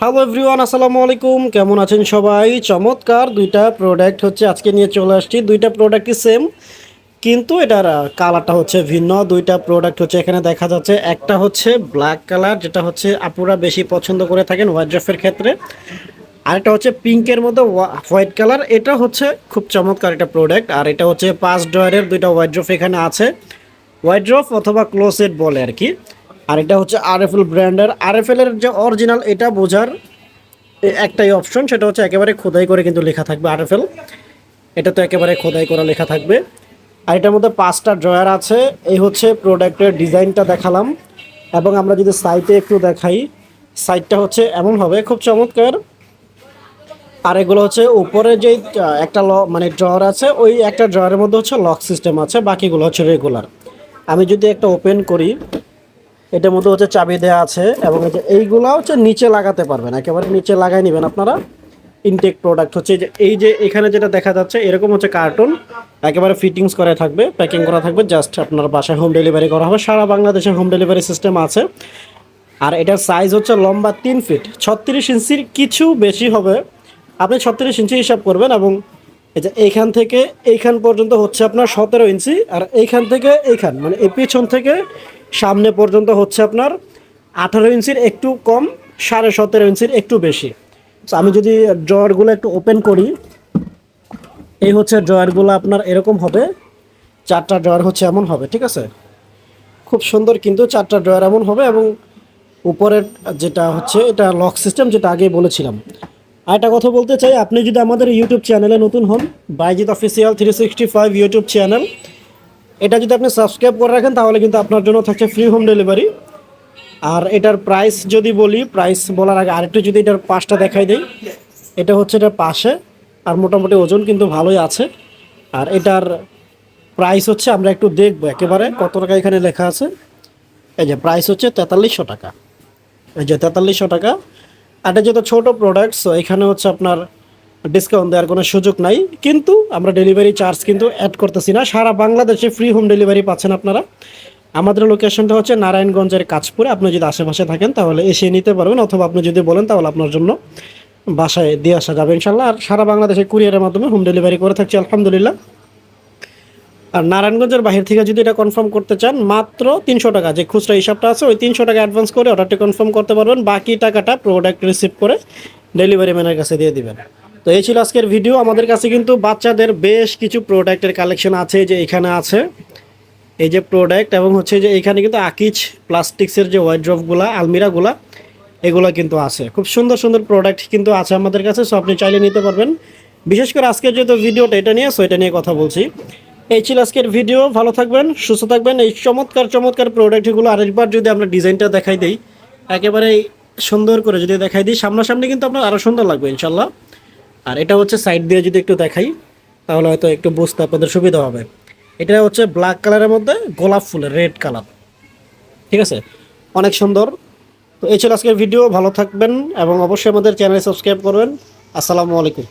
Hello everyone আসসালামু আলাইকুম। কেমন আছেন সবাই? চমৎকার দুইটা প্রোডাক্ট হচ্ছে। আজকে নিয়ে চলে আসছি। দুইটা প্রোডাক্টই সেম কিন্তু এটার কালারটা হচ্ছে ভিন্ন। দুইটা প্রোডাক্ট হচ্ছে, এখানে দেখা যাচ্ছে, একটা হচ্ছে ব্ল্যাক কালার যেটা হচ্ছে আপুরা বেশি পছন্দ করে থাকেন ওয়াইড্রফের ক্ষেত্রে। আরেকটা হচ্ছে পিঙ্কের মধ্যে হোয়াইট কালার এটা হচ্ছে খুব চমৎকার একটা প্রোডাক্ট আর এটা হচ্ছে পাঁচ ডয়ারের দুইটা ওয়াইড্রফ এখানে আছে। ওয়াইড্রফ অথবা ক্লোসেট বলে আর কি। আর এটা হচ্ছে ব্র্যান্ডের। আরএফএল এর যে অরিজিনাল এটা বোঝার একটাই অপশন সেটা হচ্ছে একেবারে খোদাই করে কিন্তু লেখা থাকবে আরএফএল এটা তো একেবারে খোদাই করা লেখা থাকবে। আর এটার মধ্যে পাঁচটা ড্রয়ার আছে। এই হচ্ছে প্রোডাক্টের ডিজাইনটা দেখালাম। এবং আমরা যদি সাইটে একটু দেখাই সাইটটা হচ্ছে এমন হবে, খুব চমৎকার। আর এগুলো হচ্ছে উপরে যে একটা ল মানে ড্রয়ার আছে, ওই একটা ড্রয়ারের মধ্যে হচ্ছে লক সিস্টেম আছে, বাকিগুলো হচ্ছে রেগুলার আমি যদি একটা ওপেন করি এটার মধ্যে হচ্ছে চাবি দেওয়া আছে এবং এই যে এইগুলা হচ্ছে নিচে লাগাতে পারবেন, একেবারে নিচে লাগাই নেবেন আপনারা। ইনটেক প্রোডাক্ট হচ্ছে যে, এই যে এখানে যেটা দেখা যাচ্ছে, এরকম হচ্ছে কার্টুন একেবারে ফিটিংস করা থাকবে প্যাকিং করা থাকবে জাস্ট আপনার বাসায় হোম ডেলিভারি করা হবে। সারা বাংলাদেশে হোম ডেলিভারি সিস্টেম আছে। আর এটার সাইজ হচ্ছে লম্বা তিন ফিট ছত্রিশ ইঞ্চির কিছু বেশি হবে। আপনি ছত্রিশ ইঞ্চি হিসাব করবেন এবং এই যে এইখান থেকে এইখান পর্যন্ত হচ্ছে আপনার সতেরো ইঞ্চি আর এইখান থেকে এইখান মানে এই পেছন থেকে সামনে পর্যন্ত হচ্ছে আপনার আঠারো ইঞ্চির একটু কম, সাড়ে সতেরো ইঞ্চির একটু বেশি। আমি যদি ড্রয়ারগুলো একটু ওপেন করি, এই হচ্ছে ড্রয়ারগুলো আপনার এরকম হবে, চারটা ড্রয়ার হচ্ছে এমন হবে, ঠিক আছে? খুব সুন্দর কিন্তু চারটা ড্রয়ার এমন হবে এবং উপরের যেটা হচ্ছে, এটা লক সিস্টেম যেটা আগে বলেছিলাম। আর একটা কথা বলতে চাই, আপনি যদি আমাদের ইউটিউব চ্যানেলে নতুন হন, Baijit official three sixty five YouTube channel এটা যদি আপনি সাবস্ক্রাইব করে রাখেন, তাহলে কিন্তু আপনার জন্য থাকছে ফ্রি হোম ডেলিভারি আর এটার প্রাইস যদি বলি প্রাইস বলার আগে আরেকটু যদি এটার পাশটা দেখাই দেই, এটা হচ্ছে এটার পাশে, আর মোটামুটি ওজন কিন্তু ভালোই আছে। আর এটার প্রাইস হচ্ছে, আমরা একটু দেখব একেবারে কত টাকা এখানে লেখা আছে। এই যে প্রাইস হচ্ছে তেতাল্লিশশো টাকা। এই যে তেতাল্লিশশো টাকা। আর এটা যেহেতু ছোটো প্রোডাক্ট সো এখানে হচ্ছে আপনার ডিসকাউন্ট দেওয়ার কোনো সুযোগ নাই। কিন্তু আমরা ডেলিভারি চার্জ কিন্তু অ্যাড করতেছি না। সারা বাংলাদেশে ফ্রি হোম ডেলিভারি পাচ্ছেন আপনারা। আমাদের লোকেশনটা হচ্ছে নারায়ণগঞ্জের কাজপুরে আপনি যদি আশেপাশে থাকেন তাহলে এসে নিতে পারবেন। অথবা আপনি যদি বলেন তাহলে আপনার জন্য বাসায় দিয়ে আসা যাবে ইনশাল্লাহ আর সারা বাংলাদেশে কুরিয়ারের মাধ্যমে হোম ডেলিভারি করে থাকছি, আলহামদুলিল্লাহ। আর নারায়ণগঞ্জের বাহির থেকে যদি এটা কনফার্ম করতে চান, মাত্র তিনশো টাকা। যে খুচরা হিসাবটা আছে, ওই তিনশো টাকা অ্যাডভান্স করে অর্ডারটি কনফার্ম করতে পারবেন। বাকি টাকাটা প্রোডাক্ট রিসিভ করে ডেলিভারি ম্যানের কাছে দিয়ে দিবেন। তো এই ছিল আজকের ভিডিও আমাদের কাছে কিন্তু বাচ্চাদের বেশ কিছু প্রোডাক্টের কালেকশন আছে যে এখানে আছে। এই যে প্রোডাক্ট এবং হচ্ছে যে এখানে কিন্তু আকিজ প্লাস্টিক্সের যে ওয়াইড্রপগুলা আলমিরাগুলা এগুলো কিন্তু আছে। খুব সুন্দর সুন্দর প্রোডাক্ট কিন্তু আছে আমাদের কাছে সো আপনি চাইলে নিতে পারবেন। বিশেষ করে আজকের যেহেতু ভিডিওটা এটা নিয়ে সো এটা নিয়ে কথা বলছি। এই ছিল আজকের ভিডিও ভালো থাকবেন, সুস্থ থাকবেন। এই চমৎকার চমৎকার প্রোডাক্টগুলো আরেকবার যদি আমরা ডিজাইনটা দেখাই দিই একেবারে সুন্দর করে যদি দেখাই দিই, সামনাসামনি কিন্তু আপনার আরও সুন্দর লাগবে ইনশাল্লাহ আর এটা হচ্ছে সাইড দিয়ে যদি একটু দেখাই, তাহলে হয়তো একটু বুঝতে আপনাদের সুবিধা হবে। এটা হচ্ছে ব্ল্যাক কালারের মধ্যে গোলাপ ফুলের রেড কালার ঠিক আছে? অনেক সুন্দর। তো এই ছিল আজকের ভিডিও ভালো থাকবেন এবং অবশ্যই আমাদের চ্যানেল সাবস্ক্রাইব করবেন। আসসালামু আলাইকুম।